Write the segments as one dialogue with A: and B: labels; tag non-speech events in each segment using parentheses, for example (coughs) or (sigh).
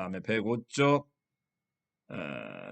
A: 다음에 105쪽 어,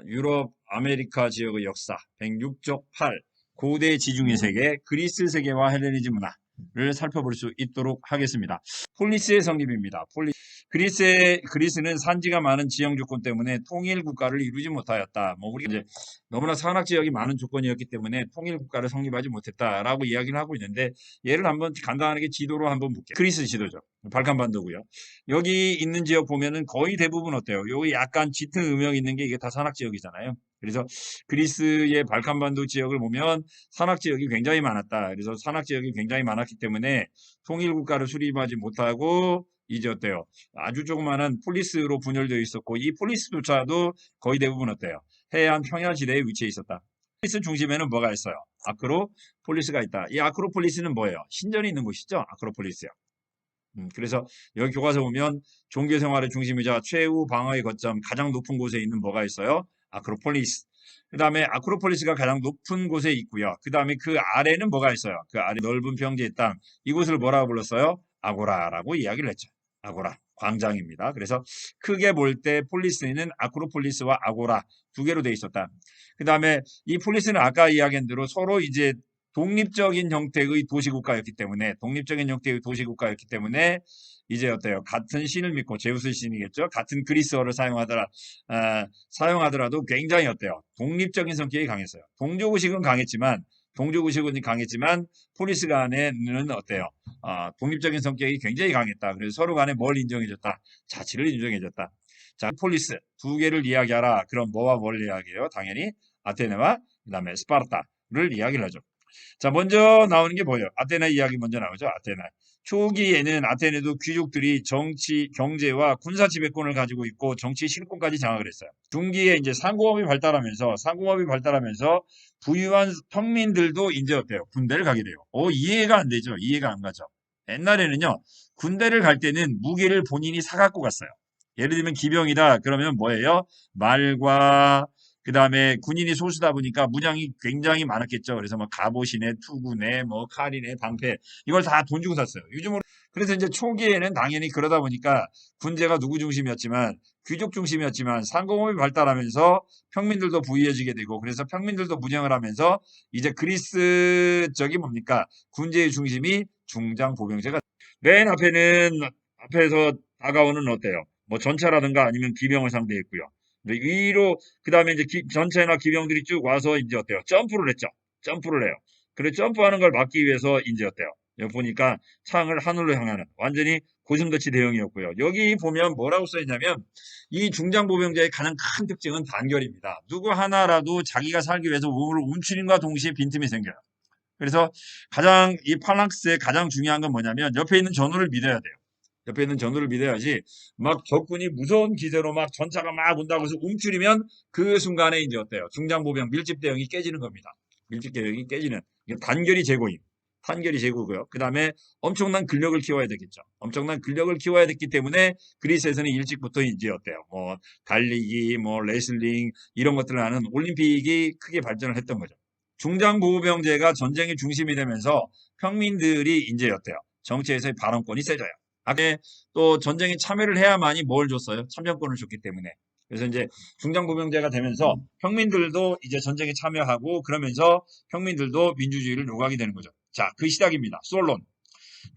A: 유럽 아메리카 지역의 역사 106쪽 8 고대 지중해 세계 그리스 세계와 헬레니즘 문화를 살펴볼 수 있도록 하겠습니다. 폴리스의 성립입니다. 폴리 그리스의 그리스는 산지가 많은 지형 조건 때문에 통일 국가를 이루지 못하였다. 뭐 우리가 이제 너무나 산악 지역이 많은 조건이었기 때문에 통일 국가를 성립하지 못했다라고 이야기를 하고 있는데 얘를 한번 간단하게 지도로 한번 볼게요. 그리스 지도죠. 발칸반도고요. 여기 있는 지역 보면은 거의 대부분 어때요? 여기 약간 짙은 음영 있는 게 이게 다 산악 지역이잖아요. 그래서 그리스의 발칸반도 지역을 보면 산악 지역이 굉장히 많았다. 그래서 산악 지역이 굉장히 많았기 때문에 통일 국가를 수립하지 못하고 이제 어때요? 아주 조그마한 폴리스로 분열되어 있었고 이 폴리스조차도 거의 대부분 어때요? 해안 평야지대에 위치해 있었다. 폴리스 중심에는 뭐가 있어요? 아크로폴리스가 있다. 이 아크로폴리스는 뭐예요? 신전이 있는 곳이죠? 아크로폴리스요. 음, 그래서 여기 교과서 보면 종교 생활의 중심이자 최후 방어의 거점 가장 높은 곳에 있는 뭐가 있어요? 아크로폴리스. 그 다음에 아크로폴리스가 가장 높은 곳에 있고요. 그 다음에 그 아래는 뭐가 있어요? 그 아래 넓은 평지의 땅. 이곳을 뭐라고 불렀어요? 아고라라고 이야기를 했죠. 아고라. 광장입니다. 그래서 크게 볼 때 폴리스는 아크로폴리스와 아고라 두 개로 돼 있었다. 그 다음에 이 폴리스는 아까 이야기한 대로 서로 이제 독립적인 형태의 도시국가였기 때문에 독립적인 형태의 도시국가였기 때문에 이제 어때요? 같은 신을 믿고 제우스 신이겠죠? 같은 그리스어를 사용하더라 아, 사용하더라도 굉장히 어때요? 독립적인 성격이 강했어요. 동족 의식은 강했지만 동족의식은 강했지만 폴리스 간에는 어때요? 아, 독립적인 성격이 굉장히 강했다. 그래서 서로 간에 뭘 인정해줬다? 자치를 인정해줬다. 자, 폴리스 두 개를 이야기하라. 그럼 뭐와 뭘 이야기해요? 당연히 아테네와 그다음에 스파르타를 이야기를 하죠. 자, 먼저 나오는 게 뭐예요? 아테네 이야기 먼저 나오죠. 아테네. 초기에는 아테네도 귀족들이 정치, 경제와 군사 지배권을 가지고 있고 정치 실권까지 장악을 했어요. 중기에 이제 상공업이 발달하면서 상공업이 발달하면서 부유한 평민들도 이제 어때요? 군대를 가게 돼요. 어, 이해가 안 되죠. 이해가 안 가죠. 옛날에는요. 군대를 갈 때는 무기를 본인이 사갖고 갔어요. 예를 들면 기병이다. 그러면 뭐예요? 말과 그 다음에 군인이 소수다 보니까 무장이 굉장히 많았겠죠. 그래서 뭐 갑옷이네, 투구네, 뭐 칼이네, 방패 이걸 다 돈 주고 샀어요. 요즘으로 그래서 이제 초기에는 당연히 그러다 보니까 군제가 누구 중심이었지만 귀족 중심이었지만 상공업이 발달하면서 평민들도 부유해지게 되고 그래서 평민들도 무장을 하면서 이제 그리스 적이 뭡니까 군제의 중심이 중장 보병제가 맨 앞에는 앞에서 다가오는 어때요? 뭐 전차라든가 아니면 기병을 상대했고요. 근데 위로 그 다음에 이제 기- 전체나 기병들이 쭉 와서 이제 어때요? 점프를 했죠. 점프를 해요. 그래 점프하는 걸 막기 위해서 이제 어때요? 보니까 창을 하늘로 향하는 완전히 고슴도치 대형이었고요. 여기 보면 뭐라고 써 있냐면 이 중장보병자의 가장 큰 특징은 단결입니다. 누구 하나라도 자기가 살기 위해서 몸을 움츠림과 동시에 빈틈이 생겨요. 그래서 가장 이 팔랑크스의 가장 중요한 건 뭐냐면 옆에 있는 전우를 믿어야 돼요. 옆에 있는 전우를 믿어야지 막 적군이 무서운 기세로 막 전차가 막 온다고 해서 움츠리면 그 순간에 이제 어때요? 중장보병 밀집 대형이 깨지는 겁니다. 밀집 대형이 깨지는 단결이 제고임. 단결이 제고고요. 그 다음에 엄청난 근력을 키워야 되겠죠. 엄청난 근력을 키워야 됐기 때문에 그리스에서는 일찍부터 이제 어때요? 뭐 달리기, 뭐 레슬링 이런 것들을 하는 올림픽이 크게 발전을 했던 거죠. 중장보병제가 전쟁의 중심이 되면서 평민들이 이제 어때요? 정치에서의 발언권이 세져요. 아게 또 전쟁에 참여를 해야만이 뭘 줬어요? 참여권을 줬기 때문에. 그래서 이제 중장보병제가 되면서 평민들도 이제 전쟁에 참여하고 그러면서 평민들도 민주주의를 요구하게 되는 거죠. 자, 그 시작입니다. 솔론.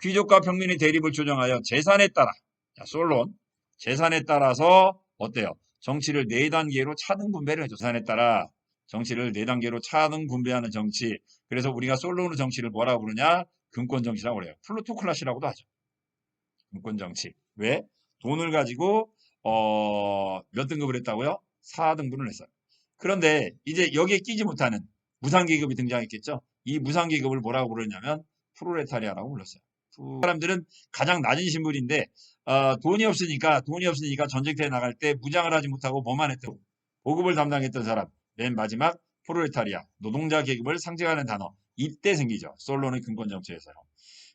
A: 귀족과 평민의 대립을 조정하여 재산에 따라, 자, 솔론. 재산에 따라서 어때요? 정치를 네 단계로 차등 분배를 해줘. 재산에 따라 정치를 네 단계로 차등 분배하는 정치. 그래서 우리가 솔론의 정치를 뭐라고 부르냐? 금권 정치라고 그래요. 플루토클라시라고도 하죠. 금권 정치. 왜? 돈을 가지고 어, 몇 등급을 했다고요? 4등분을 했어요. 그런데 이제 여기에 끼지 못하는 무상계급이 등장했겠죠? 이 무상계급을 뭐라고 부르냐면 프로레타리아라고 불렀어요. 그 사람들은 가장 낮은 신분인데 어, 돈이 없으니까 돈이 없으니까 전쟁터에 나갈 때 무장을 하지 못하고 뭐만 했던 보급을 담당했던 사람 맨 마지막 프로레타리아 노동자 계급을 상징하는 단어 이때 생기죠. 솔론의 근권 정치에서요.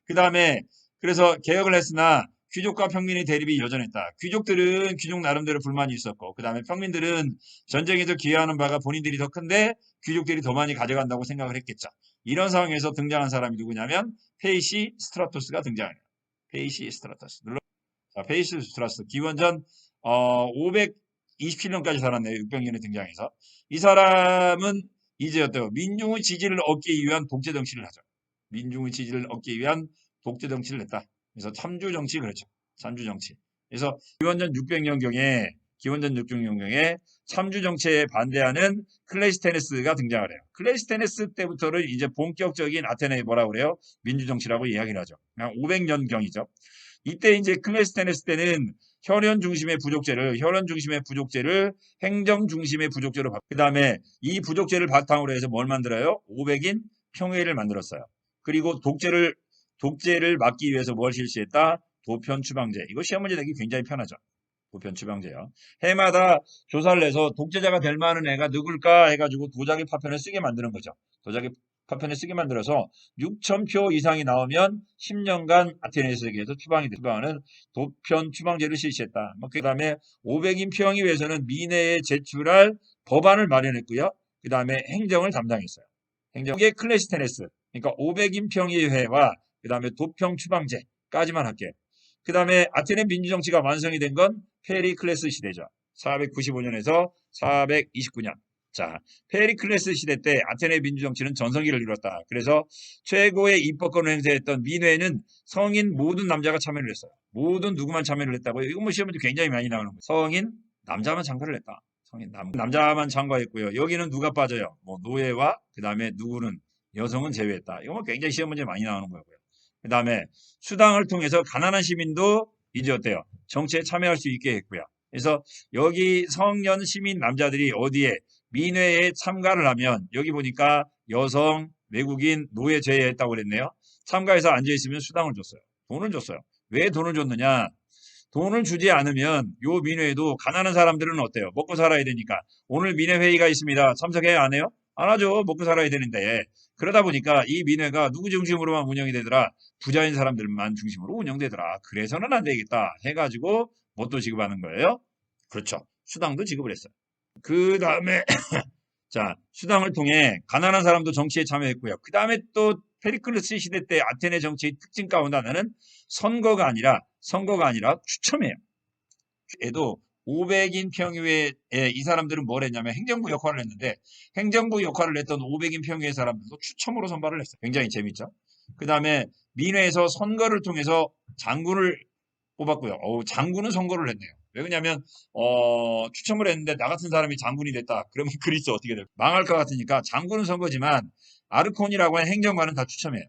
A: 그 다음에 그래서 개혁을 했으나 귀족과 평민의 대립이 여전했다. 귀족들은 귀족 나름대로 불만이 있었고, 그 다음에 평민들은 전쟁에서 기여하는 바가 본인들이 더 큰데 귀족들이 더 많이 가져간다고 생각을 했겠죠. 이런 상황에서 등장한 사람이 누구냐면 페이시 스트라토스가 등장해요. 페이시 스트라토스. 물론 자, 페이시 스트라토스 기원전 어, 527년까지 살았네요. 600년에 등장해서. 이 사람은 이제 어때요? 민중의 지지를 얻기 위한 독재 정치를 하죠. 민중의 지지를 얻기 위한 독재 정치를 했다. 그래서 참주 정치 그렇죠. 참주 정치. 그래서 기원전 600년경에 기원전 600년경에 참주 정치에 반대하는 클레이스테네스가 등장을 해요. 클레이스테네스 때부터를 이제 본격적인 아테네의 뭐라 그래요? 민주 정치라고 이야기를 하죠. 그냥 500년경이죠. 이때 이제 클레이스테네스 때는 혈연 중심의 부족제를 혈연 중심의 부족제를 행정 중심의 부족제로 바. 그다음에 이 부족제를 바탕으로 해서 뭘 만들어요? 500인 평회를 만들었어요. 그리고 독재를 독재를 막기 위해서 뭘 실시했다? 도편 추방제. 이거 시험 문제 내기 굉장히 편하죠. 도편 추방제요. 해마다 조사를 해서 독재자가 될 만한 애가 누굴까 해가지고 도자기 파편을 쓰게 만드는 거죠. 도자기 파편을 쓰게 만들어서 6,000표 이상이 나오면 10년간 아테네에서에게서 추방이 돼. 추방은 도편 추방제를 실시했다. 그 다음에 500인 평의회에서는 민회에 제출할 법안을 마련했고요. 그 다음에 행정을 담당했어요. 행정. 이게 클레스테네스. 그러니까 500인 평의회와 그 다음에 도평 추방제까지만 할게요. 그 다음에 아테네 민주정치가 완성이 된 건 페리클레스 시대죠. 495년에서 429년. 자, 페리클레스 시대 때 아테네 민주정치는 전성기를 이뤘다. 그래서 최고의 입법권을 행사했던 민회에는 성인 모든 남자가 참여를 했어요. 모든 누구만 참여를 했다고요? 이거 뭐 시험에 굉장히 많이 나오는 거예요. 성인 남자만 참가를 했다. 성인 남, 남자만 참가했고요. 여기는 누가 빠져요? 뭐 노예와 그 다음에 누구는 여성은 제외했다. 이거 뭐 굉장히 시험 문제 많이 나오는 거고요. 그 다음에 수당을 통해서 가난한 시민도 이제 어때요? 정치에 참여할 수 있게 했고요. 그래서 여기 성년 시민 남자들이 어디에 민회에 참가를 하면 여기 보니까 여성, 외국인, 노예 제외했다고 그랬네요. 참가해서 앉아있으면 수당을 줬어요. 돈을 줬어요. 왜 돈을 줬느냐? 돈을 주지 않으면 요 민회에도 가난한 사람들은 어때요? 먹고 살아야 되니까 오늘 민회 회의가 있습니다. 참석해야 안 해요? 안 하죠. 먹고 살아야 되는데 그러다 보니까 이 민회가 누구 중심으로만 운영이 되더라? 부자인 사람들만 중심으로 운영되더라. 그래서는 안 되겠다 해가지고 뭣도 지급하는 거예요? 그렇죠. 수당도 지급을 했어요. 그 다음에 (coughs) 자 수당을 통해 가난한 사람도 정치에 참여했고요. 그 다음에 또 페리클루스 시대 때 아테네 정치의 특징 가운데 하나는 선거가 아니라 선거가 아니라 추첨이에요. 에도 500인 평의회에 이 사람들은 뭘 했냐면 행정부 역할을 했는데 행정부 역할을 했던 500인 평의회 사람들도 추첨으로 선발을 했어요. 굉장히 재밌죠. 그 다음에 민회에서 선거를 통해서 장군을 뽑았고요. 어우, 장군은 선거를 했네요. 왜 그러냐면 어, 추첨을 했는데 나 같은 사람이 장군이 됐다. 그러면 (laughs) 그리스 어떻게 될까? 망할 것 같으니까 장군은 선거지만 아르콘이라고 하는 행정관은 다 추첨해요.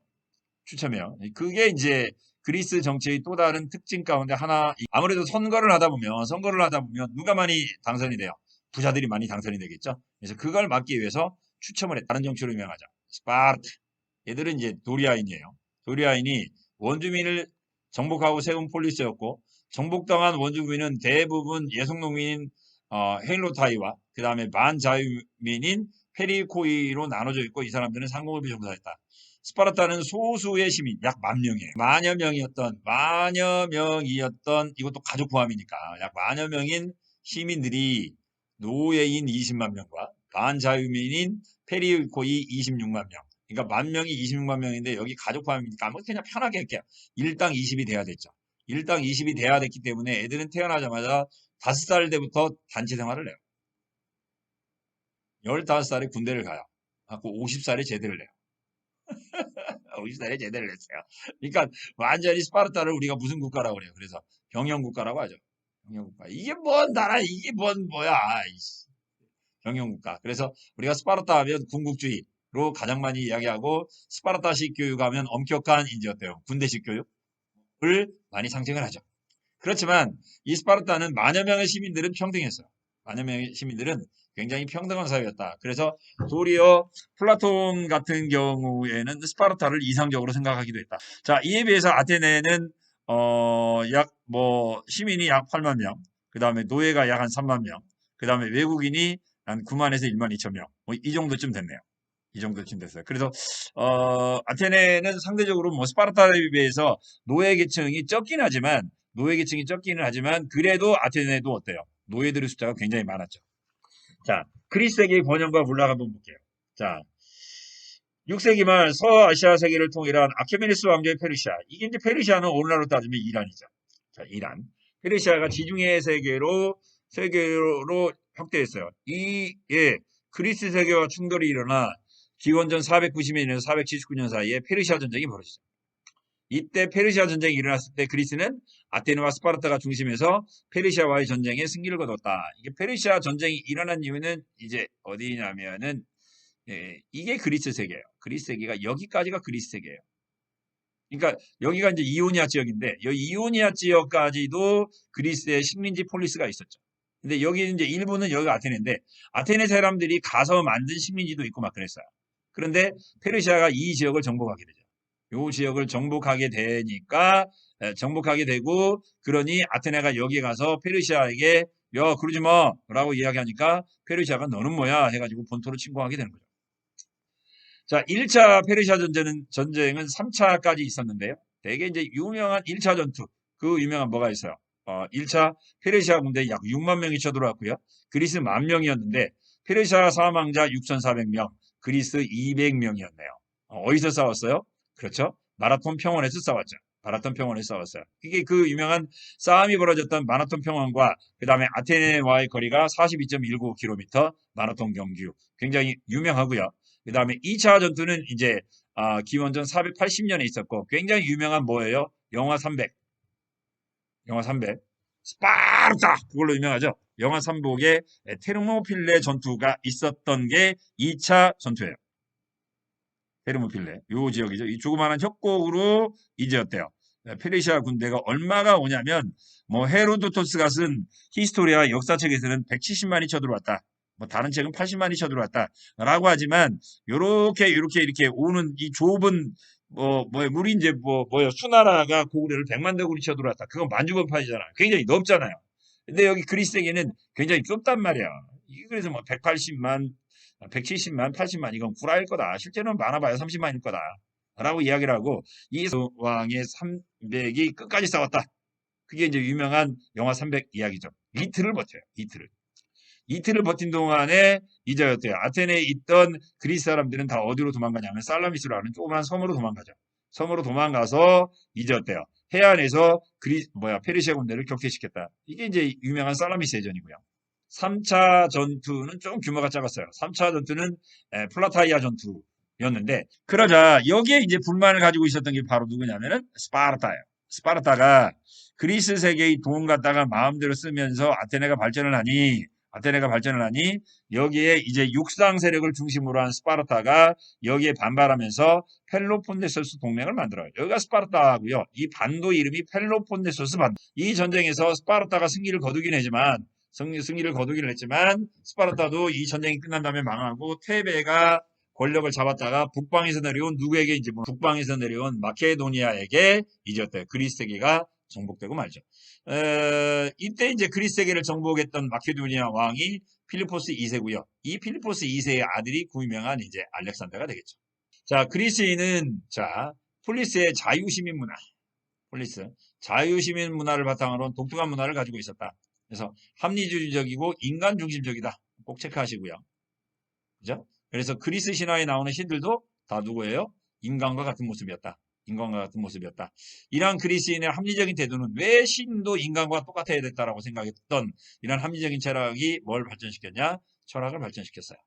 A: 추첨해요. 그게 이제 그리스 정치의 또 다른 특징 가운데 하나 아무래도 선거를 하다 보면 선거를 하다 보면 누가 많이 당선이 돼요. 부자들이 많이 당선이 되겠죠. 그래서 그걸 막기 위해서 추첨을 해 다른 정치로 유명하죠. 스파르타. 얘들은 이제 도리아인이에요. 도리아인이 원주민을 정복하고 세운 폴리스였고 정복당한 원주민은 대부분 예속농민인 어, 헤일로타이와 그 다음에 반자유민인 페리코이로 나눠져 있고 이 사람들은 상공을 종사했다. 스파르타는 소수의 시민 약 만 명이에요. 만여 명이었던 만여 명이었던 이것도 가족 포함이니까 약 만여 명인 시민들이 노예인 20만 명과 반자유민인 페리코이 26만 명. 그러니까 만 명이 26만 명인데 여기 가족 포함이니까 아무 그냥 편하게 할게요. 1당 20이 돼야 됐죠. 1당 20이 돼야 됐기 때문에 애들은 태어나자마자 5살 때부터 단체 생활을 해요. 15살에 군대를 가요. 갖고 50살에 제대를 해요. 50살에 제대를 했어요. 그러니까 완전히 스파르타를 우리가 무슨 국가라고 그래요. 그래서 병영 국가라고 하죠. 병영 국가. 이게 뭔 나라, 이게 뭔 뭐야. 병영 국가. 그래서 우리가 스파르타 하면 군국주의로 가장 많이 이야기하고 스파르타식 교육하면 엄격한 어때요? 군대식 교육을 많이 상징을 하죠. 그렇지만 이 스파르타는 만여 명의 시민들은 평등했어요. 만여 명의 시민들은 굉장히 평등한 사회였다. 그래서 도리어 플라톤 같은 경우에는 스파르타를 이상적으로 생각하기도 했다. 자, 이에 비해서 아테네는 어, 약 뭐 시민이 약 8만 명, 그 다음에 노예가 약 한 3만 명, 그 다음에 외국인이 한 9만에서 1만 2천 명, 뭐 이 정도쯤 됐네요. 이 정도쯤 됐어요. 그래서 어, 아테네는 상대적으로 뭐 스파르타에 비해서 노예 계층이 적긴 하지만 노예 계층이 적기는 하지만 그래도 아테네도 어때요? 노예들의 숫자가 굉장히 많았죠. 자, 그리스 세계의 번영과 문락 한번 볼게요. 자, 6세기 말 서아시아 세계를 통일한 아케메네스 왕조의 페르시아. 이게 이제 페르시아는 오늘날로 따지면 이란이죠. 자, 이란. 페르시아가 지중해 세계로 세계로 확대했어요. 이 예, 그리스 세계와 충돌이 일어나 기원전 490년에서 479년 사이에 페르시아 전쟁이 벌어졌어요. 이때 페르시아 전쟁이 일어났을 때 그리스는 아테네와 스파르타가 중심에서 페르시아와의 전쟁에 승리를 거뒀다. 이게 페르시아 전쟁이 일어난 이유는 이제 어디냐면은 예, 이게 그리스 세계예요. 그리스 세계가 여기까지가 그리스 세계예요. 그러니까 여기가 이제 이오니아 지역인데 여기 이오니아 지역까지도 그리스의 식민지 폴리스가 있었죠. 근데 여기 이제 일부는 여기가 아테네인데 아테네 사람들이 가서 만든 식민지도 있고 막 그랬어요. 그런데 페르시아가 이 지역을 정복하게 되죠. 요 지역을 정복하게 되니까 에, 정복하게 되고 그러니 아테네가 여기 가서 페르시아에게 야 그러지 마라고 이야기하니까 페르시아가 너는 뭐야 해가지고 본토로 침공하게 되는 거죠. 자, 1차 페르시아 전쟁은, 전쟁은 3차까지 있었는데요. 되게 이제 유명한 1차 전투, 그 유명한 뭐가 있어요? 어, 1차 페르시아 군대 약 6만 명이 쳐들어왔고요. 그리스 만 명이었는데, 페르시아 사망자 6,400명, 그리스 200명이었네요. 어, 디서 싸웠어요? 그렇죠. 마라톤 평원에서 싸웠죠. 마라톤 평원에서 싸웠어요. 이게 그 유명한 싸움이 벌어졌던 마라톤 평원과 그 다음에 아테네와의 거리가 42.19km 마라톤 경주. 굉장히 유명하고요. 그 다음에 2차 전투는 이제 아, 기원전 480년에 있었고 굉장히 유명한 뭐예요? 영화 300. 영화 300. 스파르타! 그걸로 유명하죠. 영화 300의 테르모필레 전투가 있었던 게 2차 전투예요. 테르모필레. 요 지역이죠. 이 조그마한 협곡으로 이제였대요. 페르시아 군대가 얼마가 오냐면 뭐 헤로도토스가 쓴 히스토리아 역사책에서는 170만이 쳐들어왔다. 뭐 다른 책은 80만이 쳐들어왔다라고 하지만 요렇게 요렇게 이렇게 오는 이 좁은 뭐, 뭐, 우리 이제 뭐, 뭐요, 수나라가 고구려를 100만 대군이 쳐들어왔다. 그건 만주번판이잖아. 굉장히 넓잖아요. 근데 여기 그리스에게는 굉장히 좁단 말이야. 그래서 뭐 180만, 170만, 80만 이건 구라일 거다. 실제로는 많아봐야 30만일 거다. 라고 이야기를 하고 이 왕의 300이 끝까지 싸웠다. 그게 이제 유명한 영화 300 이야기죠. 이틀을 버텨요. 이틀을. 이틀을 버틴 동안에 이제였대요. 아테네에 있던 그리스 사람들은 다 어디로 도망가냐면 살라미스라는 조그만 섬으로 도망가죠. 섬으로 도망가서 이제였대요. 해안에서 그리 뭐야 페르시아 군대를 격퇴시켰다. 이게 이제 유명한 살라미스 해전이고요. 3차 전투는 좀 규모가 작았어요. 3차 전투는 에, 플라타이아 전투였는데 그러자 여기에 이제 불만을 가지고 있었던 게 바로 누구냐면은 스파르타예요. 스파르타가 그리스 세계의 돈 갖다가 마음대로 쓰면서 아테네가 발전을 하니 아테네가 발전을 하니 여기에 이제 육상 세력을 중심으로 한 스파르타가 여기에 반발하면서 펠로폰네소스 동맹을 만들어요. 여기가 스파르타고요. 이 반도 이름이 펠로폰네소스 반도. 이 전쟁에서 스파르타가 승리를 거두긴 했지만 승리, 승리를 거두긴 했지만 스파르타도 이 전쟁이 끝난 다음에 망하고 테베가 권력을 잡았다가 북방에서 내려온 누구에게 이제 뭐 북방에서 내려온 마케도니아에게 이제 어때 그리스 세계가 정복되고 말죠. 에, 이때 이제 그리스 세계를 정복했던 마케도니아 왕이 필리포스 2세고요. 이 필리포스 2세의 아들이 구유명한 이제 알렉산더가 되겠죠. 자, 그리스인은 자 폴리스의 자유시민 문화, 폴리스 자유시민 문화를 바탕으로 한 독특한 문화를 가지고 있었다. 그래서 합리주의적이고 인간 중심적이다. 꼭 체크하시고요. 그죠? 그래서 그리스 신화에 나오는 신들도 다 누구예요? 인간과 같은 모습이었다. 인간과 같은 모습이었다. 이러한 그리스인의 합리적인 태도는 왜 신도 인간과 똑같아야 됐다라고 생각했던 이런 합리적인 철학이 뭘 발전시켰냐? 철학을 발전시켰어요.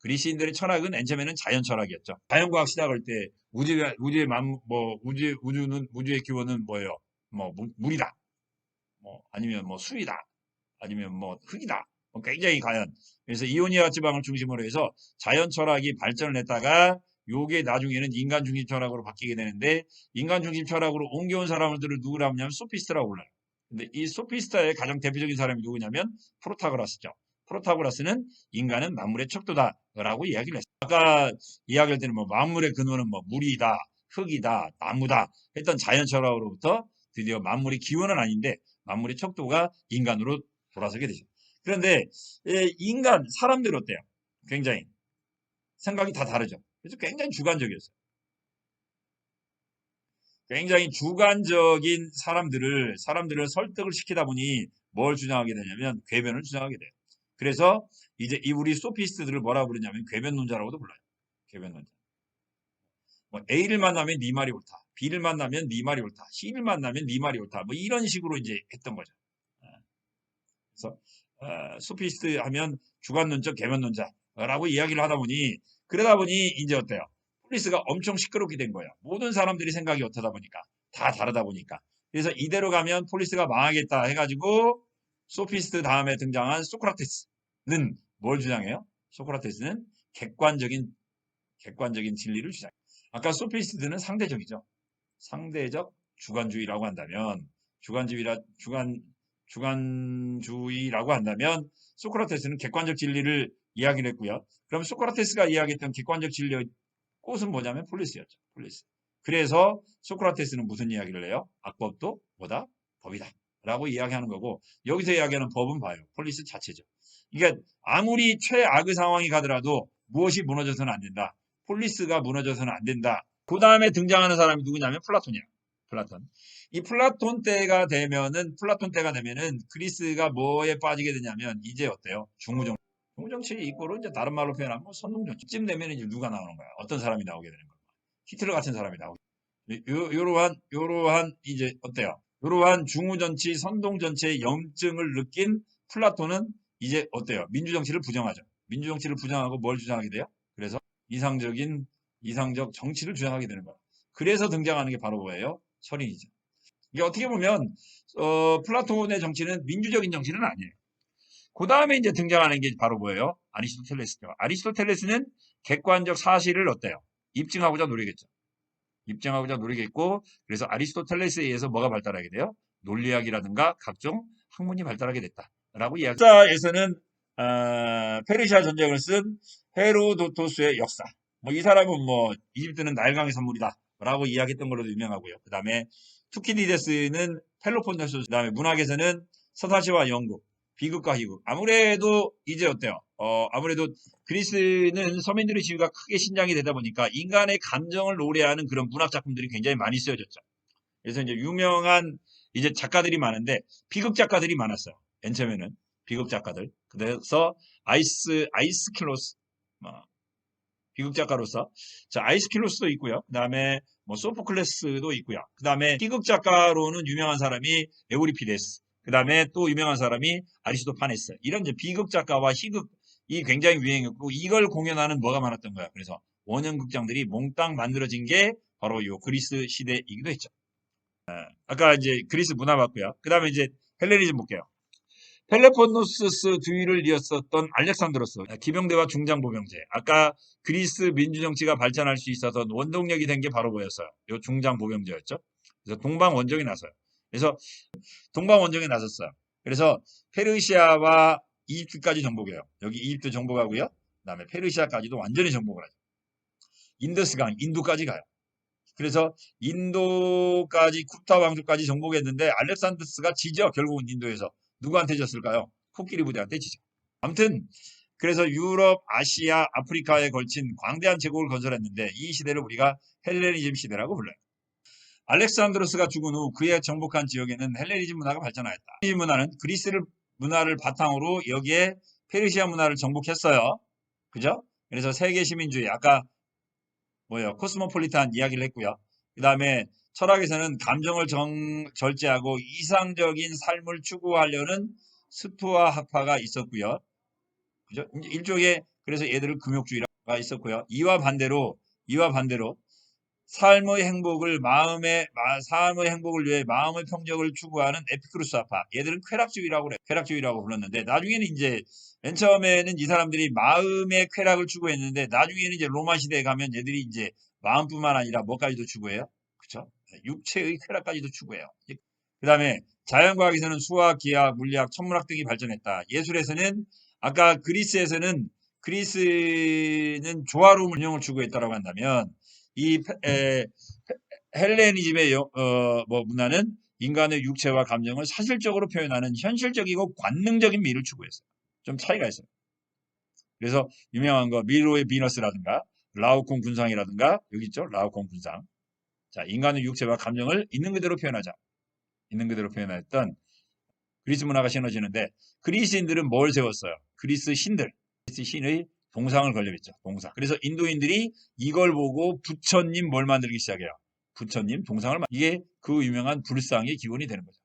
A: 그리스인들의 철학은 맨 처음에는 자연 철학이었죠. 자연과학 시작할 때 우주가 우주의 만, 뭐 우주 우주는 우주의 기원은 뭐예요? 뭐 물, 물이다. 뭐 아니면 뭐 수이다. 아니면 뭐 흙이다. 뭐 굉장히 가연. 그래서 이오니아 지방을 중심으로 해서 자연 철학이 발전을 했다가 요게 나중에는 인간 중심 철학으로 바뀌게 되는데 인간 중심 철학으로 옮겨온 사람들을 누구라 하냐면 소피스트라고 불러요. 근데 이 소피스트의 가장 대표적인 사람이 누구냐면 프로타고라스죠. 프로타고라스는 인간은 만물의 척도다라고 이야기를 했어요. 아까 이야기할 때는 뭐 만물의 근원은 뭐 물이다, 흙이다, 나무다 했던 자연 철학으로부터 드디어 만물의 기원은 아닌데 만물의 척도가 인간으로 돌아서게 되죠. 그런데 인간 사람들 어때요? 굉장히 생각이 다 다르죠. 그래서 굉장히 주관적이었어요. 굉장히 주관적인 사람들을 사람들을 설득을 시키다 보니 뭘 주장하게 되냐면 궤변을 주장하게 돼요. 그래서 이제 이 우리 소피스트들을 뭐라 부르냐면 궤변론자라고도 불러요. 궤변론자. 뭐 A를 만나면 네 말이 옳다. B를 만나면 네 말이 옳다. C를 만나면 네 말이 옳다. 뭐 이런 식으로 이제 했던 거죠. 그래서 어, 소피스트 하면 주관론적 개면론자라고 이야기를 하다 보니 그러다 보니 이제 어때요? 폴리스가 엄청 시끄럽게 된 거예요. 모든 사람들이 생각이 어떠다 보니까 다 다르다 보니까 그래서 이대로 가면 폴리스가 망하겠다 해가지고 소피스트 다음에 등장한 소크라테스는 뭘 주장해요? 소크라테스는 객관적인 객관적인 진리를 주장. 아까 소피스트는 상대적이죠. 상대적 주관주의라고 한다면 주관주의라 주관 주관주의라고 한다면 소크라테스는 객관적 진리를 이야기를 했고요. 그럼 소크라테스가 이야기했던 객관적 진리의 꽃은 뭐냐면 폴리스였죠. 폴리스. 그래서 소크라테스는 무슨 이야기를 해요? 악법도 뭐다? 법이다. 라고 이야기하는 거고 여기서 이야기하는 법은 봐요. 폴리스 자체죠. 그러니까 아무리 최악의 상황이 가더라도 무엇이 무너져서는 안 된다. 폴리스가 무너져서는 안 된다. 그 다음에 등장하는 사람이 누구냐면 플라톤이야. 플라톤. 이 플라톤 때가 되면은 플라톤 때가 되면은 그리스가 뭐에 빠지게 되냐면 이제 어때요? 중무정 중무정치 이꼴은 이제 다른 말로 표현하면 뭐 선동정치. 쯤 되면 이제 누가 나오는 거야? 어떤 사람이 나오게 되는 거야? 히틀러 같은 사람이 나오게. 요 요러한 요러한 이제 어때요? 요러한 중우정치 선동정치의 염증을 느낀 플라톤은 이제 어때요? 민주정치를 부정하죠. 민주정치를 부정하고 뭘 주장하게 돼요? 그래서 이상적인 이상적 정치를 주장하게 되는 거야. 그래서 등장하는 게 바로 뭐예요? 설인이죠. 이게 어떻게 보면 어, 플라톤의 정치는 민주적인 정치는 아니에요. 그 다음에 이제 등장하는 게 바로 뭐예요? 아리스토텔레스죠. 아리스토텔레스는 객관적 사실을 어때요? 입증하고자 노리겠죠. 입증하고자 노리겠고 그래서 아리스토텔레스에 의해서 뭐가 발달하게 돼요? 논리학이라든가 각종 학문이 발달하게 됐다라고 이야기. 역사에서는 어, 페르시아 전쟁을 쓴 헤로도토스의 역사. 뭐 이 사람은 뭐 이집트는 나일강의 선물이다 라고 이야기했던 걸로도 유명하고요. 그 다음에 투키디데스는 펠로폰네소. 그 다음에 문학에서는 서사시와 영국, 비극과 희극. 아무래도 이제 어때요? 어, 아무래도 그리스는 서민들의 지위가 크게 신장이 되다 보니까 인간의 감정을 노래하는 그런 문학 작품들이 굉장히 많이 쓰여졌죠. 그래서 이제 유명한 이제 작가들이 많은데 비극 작가들이 많았어요. 맨 처음에는 비극 작가들. 그래서 아이스 아이스킬로스 뭐 비극 작가로서 자 아이스킬로스도 있고요. 그다음에 뭐 소포클레스도 있고요. 그 다음에 희극 작가로는 유명한 사람이 에우리피데스. 그 다음에 또 유명한 사람이 아리스토파네스. 이런 이제 비극 작가와 희극이 굉장히 유행했고 이걸 공연하는 뭐가 많았던 거야. 그래서 원형 극장들이 몽땅 만들어진 게 바로 요 그리스 시대이기도 했죠. 아, 아까 이제 그리스 문화 봤고요. 그 다음에 이제 헬레니즘 볼게요. 펠레폰노스스 뒤를 이었었던 알렉산드로스, 기병대와 중장보병제. 아까 그리스 민주정치가 발전할 수 있어서 원동력이 된 게 바로 뭐였어요? 요 중장보병제였죠. 그래서 동방 원정이 나서요. 그래서 동방 원정에 나섰어요. 그래서 페르시아와 이집트까지 정복해요. 여기 이집트 정복하고요. 그 다음에 페르시아까지도 완전히 정복을 하죠. 인더스강, 인도까지 가요. 그래서 인도까지 쿠타 왕조까지 정복했는데 알렉산드스가 지죠. 결국은 인도에서. 누구한테 졌을까요? 코끼리 부대한테 지죠. 아무튼 그래서 유럽, 아시아, 아프리카에 걸친 광대한 제국을 건설했는데 이 시대를 우리가 헬레니즘 시대라고 불러요. 알렉산드로스가 죽은 후 그의 정복한 지역에는 헬레니즘 문화가 발전하였다. 이 문화는 그리스를 문화를 바탕으로 여기에 페르시아 문화를 정복했어요. 그죠? 그래서 세계 시민주의 아까 뭐요 코스모폴리탄 이야기를 했고요. 그 다음에 철학에서는 감정을 정, 절제하고 이상적인 삶을 추구하려는 스투아 학파가 있었고요. 그죠? 일종의 그래서 얘들을 금욕주의가 있었고요. 이와 반대로 이와 반대로 삶의 행복을 마음의 삶의 행복을 위해 마음의 평정을 추구하는 에피크루스 아파. 얘들은 쾌락주의라고 그래. 쾌락주의라고 불렀는데 나중에는 이제 맨 처음에는 이 사람들이 마음의 쾌락을 추구했는데 나중에는 이제 로마 시대에 가면 얘들이 이제 마음뿐만 아니라 뭐까지도 추구해요? 그렇죠? 육체의 쾌락까지도 추구해요. 그 다음에 자연과학에서는 수학, 기하, 물리학, 천문학 등이 발전했다. 예술에서는 아까 그리스에서는 그리스는 조화로운 운영을 추구했다라고 한다면 이 에, 헬레니즘의 어, 뭐 문화는 인간의 육체와 감정을 사실적으로 표현하는 현실적이고 관능적인 미를 추구했어요. 좀 차이가 있어요. 그래서 유명한 거 미로의 비너스라든가 라오콩 군상이라든가 여기 있죠 라오콩 군상. 자 인간의 육체와 감정을 있는 그대로 표현하자. 있는 그대로 표현했던 그리스 문화가 신어지는데 그리스인들은 뭘 세웠어요? 그리스 신들, 그리스 신의 동상을 걸려있죠. 동상. 그래서 인도인들이 이걸 보고 부처님 뭘 만들기 시작해요. 부처님 동상을 만 이게 그 유명한 불상의 기원이 되는 거죠.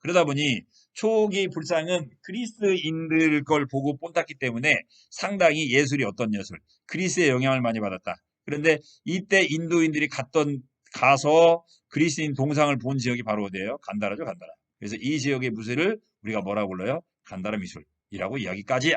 A: 그러다 보니 초기 불상은 그리스인들 걸 보고 본땄기 때문에 상당히 예술이 어떤 예술? 그리스의 영향을 많이 받았다. 그런데 이때 인도인들이 갔던 가서 그리스인 동상을 본 지역이 바로 어디예요? 간다라죠, 간다라. 그래서 이 지역의 무술을 우리가 뭐라고 불러요? 간다라 미술이라고 이야기까지